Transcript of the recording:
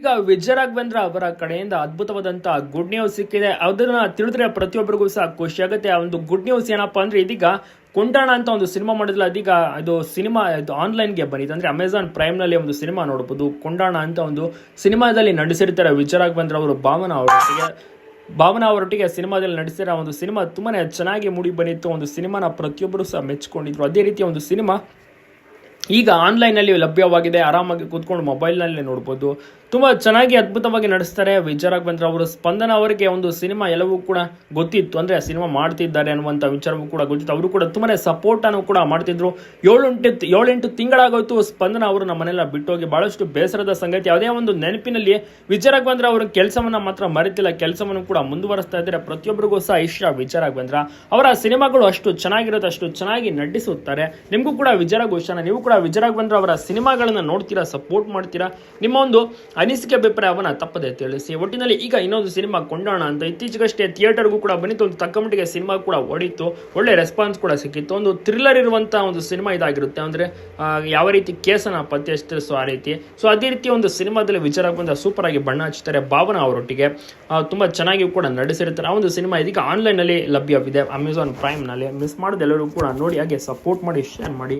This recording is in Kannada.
ಈಗ ವಿಜಯ ರಾಘವೇಂದ್ರ ಅವರ ಕಡೆಯಿಂದ ಅದ್ಭುತವಾದಂತ ಗುಡ್ ನ್ಯೂಸ್ ಸಿಕ್ಕಿದೆ. ಅದನ್ನ ತಿಳಿದ್ರೆ ಪ್ರತಿಯೊಬ್ಬರಿಗೂ ಸಹ ಖುಷಿ ಆಗುತ್ತೆ. ಆ ಒಂದು ಗುಡ್ ನ್ಯೂಸ್ ಏನಪ್ಪಾ ಅಂದ್ರೆ ಇದೀಗ ಕೊಂಡಾಣ ಅಂತ ಒಂದು ಸಿನಿಮಾ ಮಾಡಿದ್ಲ. ಅದೀಗ ಅದು ಸಿನಿಮಾ ಇದು ಆನ್ಲೈನ್ಗೆ ಬಂದಿದೆ. ಅಂದ್ರೆ ಅಮೆಝಾನ್ ಪ್ರೈಮ್ನಲ್ಲಿ ಒಂದು ಸಿನಿಮಾ ನೋಡಬಹುದು ಕುಂಡಾಣ ಅಂತ ಒಂದು ಸಿನಿಮಾದಲ್ಲಿ ನಡೆಸಿರ್ತಾರೆ ವಿಜಯ ರಾಘವೇಂದ್ರ ಅವರು. ಭಾವನಾ ಅವರೊಟ್ಟಿಗೆ ಭಾವನಾ ಅವರೊಟ್ಟಿಗೆ ಸಿನಿಮಾದಲ್ಲಿ ನಡೆಸಿರೋ ಒಂದು ಸಿನಿಮಾ ತುಂಬಾನೇ ಚೆನ್ನಾಗಿ ಮೂಡಿ ಬಂದಿತ್ತು. ಒಂದು ಸಿನಿಮಾನ ಪ್ರತಿಯೊಬ್ಬರು ಸಹ ಮೆಚ್ಕೊಂಡಿದ್ರು ಅದೇ ರೀತಿಯ ಒಂದು ಸಿನಿಮಾ ಈಗ ಆನ್ಲೈನಲ್ಲಿ ಲಭ್ಯವಾಗಿದೆ. ಆರಾಮಾಗಿ ಕೂತ್ಕೊಂಡು ಮೊಬೈಲ್ನಲ್ಲಿ ನೋಡ್ಬೋದು. ತುಂಬ ಚೆನ್ನಾಗಿ ಅದ್ಭುತವಾಗಿ ನಡೆಸ್ತಾರೆ ವಿಚಾರಕ್ಕೆ ಬಂದರೆ ಅವರು. ಸ್ಪಂದನ ಅವರಿಗೆ ಒಂದು ಸಿನಿಮಾ ಎಲ್ಲವೂ ಕೂಡ ಗೊತ್ತಿತ್ತು. ಅಂದರೆ ಆ ಸಿನಿಮಾ ಮಾಡ್ತಿದ್ದಾರೆ ಅನ್ನುವಂಥ ವಿಚಾರವೂ ಕೂಡ ಗೊತ್ತಿತ್ತು. ಅವರು ಕೂಡ ತುಂಬಾ ಸಪೋರ್ಟನ್ನು ಕೂಡ ಮಾಡ್ತಿದ್ರು. ಏಳೆಂಟು ಏಳೆಂಟು ತಿಂಗಳಾಗೋಯ್ತು ಸ್ಪಂದನ ಅವರು ನಮ್ಮನೆಲ್ಲ ಬಿಟ್ಟೋಗಿ. ಭಾಳಷ್ಟು ಬೇಸರದ ಸಂಗತಿ. ಯಾವುದೇ ಒಂದು ನೆನಪಿನಲ್ಲಿ ವಿಚಾರಕ್ಕೆ ಬಂದರೆ ಅವರ ಕೆಲಸವನ್ನು ಮಾತ್ರ ಮರೆತಿಲ್ಲ. ಕೆಲಸವನ್ನು ಕೂಡ ಮುಂದುವರಿಸ್ತಾ ಇದ್ದಾರೆ. ಪ್ರತಿಯೊಬ್ಬರಿಗೂ ಸಹ ಇಷ್ಟ ವಿಚಾರಕ್ಕೆ ಬಂದ್ರೆ. ಅವರ ಸಿನಿಮಾಗಳು ಅಷ್ಟು ಚೆನ್ನಾಗಿರುತ್ತೆ, ಅಷ್ಟು ಚೆನ್ನಾಗಿ ನಟಿಸುತ್ತಾರೆ. ನಿಮಗೂ ಕೂಡ ವಿಚಾರ ಘೋಷಣೆ ನೀವು ಕೂಡ ವಿಜಯ ರಾಘವೇಂದ್ರ ಅವರ ಸಿನಿಮಾಗಳನ್ನ ನೋಡ್ತೀರಾ ಸಪೋರ್ಟ್ ಮಾಡ್ತೀರಾ? ನಿಮ್ಮ ಒಂದು ಅನಿಸಿಕೆ ಅಭಿಪ್ರಾಯವನ್ನ ತಪ್ಪದೆ ತಿಳಿಸಿ. ಒಟ್ಟಿನಲ್ಲಿ ಈಗ ಇನ್ನೊಂದು ಸಿನಿಮಾ ಕೊಂಡೋಣ ಅಂತ ಇತ್ತೀಚೆಗಷ್ಟೇ ಥಿಯೇಟರ್ಗೂ ಕೂಡ ಬಂದಿತ್ತು. ಒಂದು ತಕ್ಕ ಮಟ್ಟಿಗೆ ಸಿನಿಮಾ ಕೂಡ ಓಡಿತ್ತು ಒಳ್ಳೆ ರೆಸ್ಪಾನ್ಸ್ ಕೂಡ ಸಿಕ್ಕಿತ್ತು. ಒಂದು ಥ್ರಿಲ್ಲರ್ ಇರುವಂಥ ಒಂದು ಸಿನಿಮಾ ಇದಾಗಿರುತ್ತೆ. ಅಂದ್ರೆ ಯಾವ ರೀತಿ ಕೇಸನ್ನ ಪತ್ತೆ ಹಚ್ಚಿಸೋ ಆ ರೀತಿ. ಸೊ ಅದೇ ರೀತಿ ಒಂದು ಸಿನಿಮಾದಲ್ಲಿ ಬಂದ ಸೂಪರ್ ಆಗಿ ಬಣ್ಣ ಹಚ್ಚುತ್ತಾರೆ ಭಾವನಾ ಅವರೊಟ್ಟಿಗೆ. ತುಂಬ ಚೆನ್ನಾಗಿ ಕೂಡ ನಡೆಸಿರುತ್ತಾರೆ ಆ ಒಂದು ಸಿನಿಮಾ ಇದೀಗ ಆನ್ಲೈನ್ನಲ್ಲಿ ಲಭ್ಯವಿದೆ. ಅಮೆಝಾನ್ ಪ್ರೈಮ್ನಲ್ಲಿ ಮಿಸ್ ಮಾಡದೆ ಎಲ್ಲರೂ ಕೂಡ ನೋಡಿ, ಹಾಗೆ ಸಪೋರ್ಟ್ ಮಾಡಿ ಶೇರ್ ಮಾಡಿ.